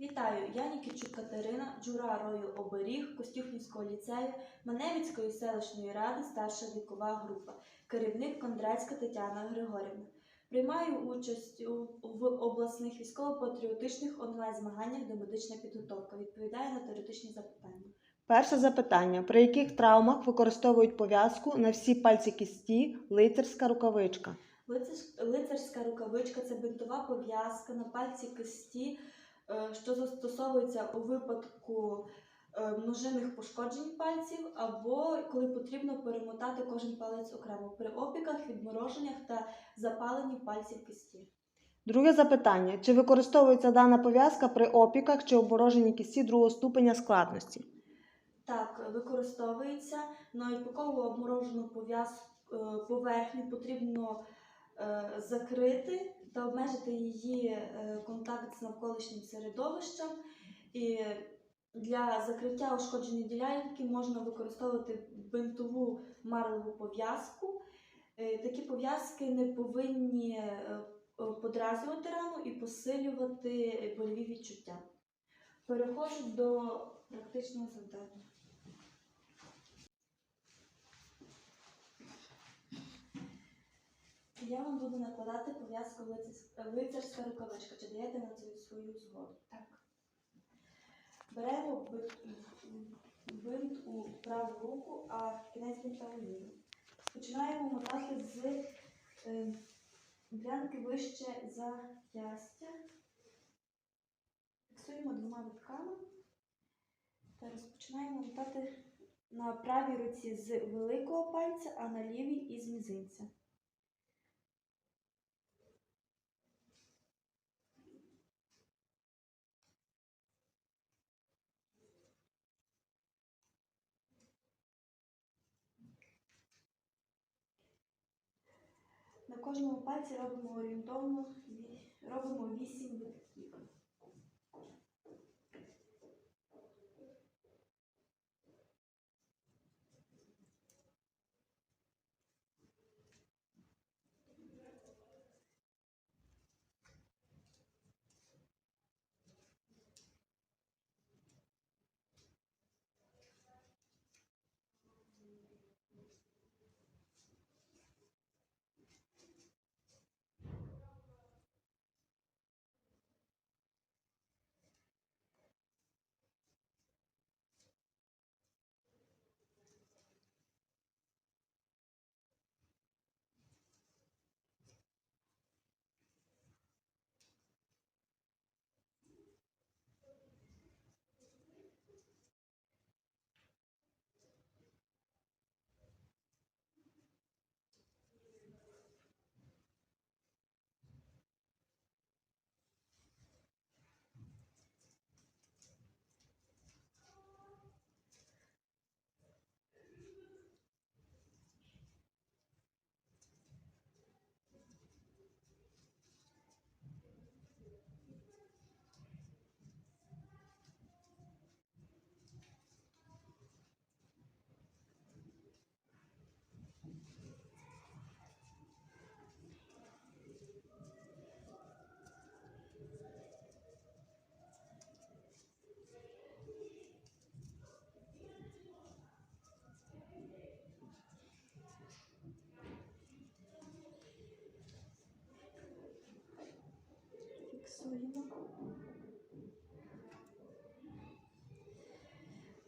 Вітаю, я Нікітчук Катерина, джура рою оберіг Костюхнівського ліцею, Маневицької селищної ради, старша вікова група, керівник Кондрацька Тетяна Григорівна. Приймаю участь у, в обласних військово-патріотичних онлайн-змаганнях до медична підготовка. Відповідаю на теоретичні запитання. Перше запитання: при яких травмах використовують пов'язку на всі пальці кісті, лицарська рукавичка? Лицар- Лицарська рукавичка це бинтова пов'язка на пальці кисті, що застосовується у випадку е, множинних пошкоджень пальців, або коли потрібно перемотати кожен палець окремо при опіках, відмороженнях та запаленні пальців кисті. Друге запитання: чи використовується дана пов'язка при опіках чи обмороженні кісті другого ступеня складності? Так, використовується на опікову обморожену пов'яз е, поверхню потрібно е, закрити та обмежити її е, контакт з навколишнім середовищем. І для закриття ушкодженої ділянки можна використовувати бинтову марлеву пов'язку. Е, Такі пов'язки не повинні е, е, подразнювати рану і посилювати больові відчуття. Переходжу до практичного завдання. Я вам буду накладати пов'язку лицарська- рукавичка. Чи даєте на це свою згоду? Так. Беремо бинт у праву руку, а кінець бинта у ліву. Починаємо мотати з е, глянки вище зап'ястя. Фіксуємо двома витками та розпочинаємо мотати на правій руці з великого пальця, а на лівій із мізинця. На кожному пальці робимо орієнтовно робимо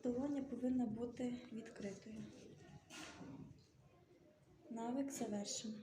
Долоня повинна бути відкритою. Навик завершено.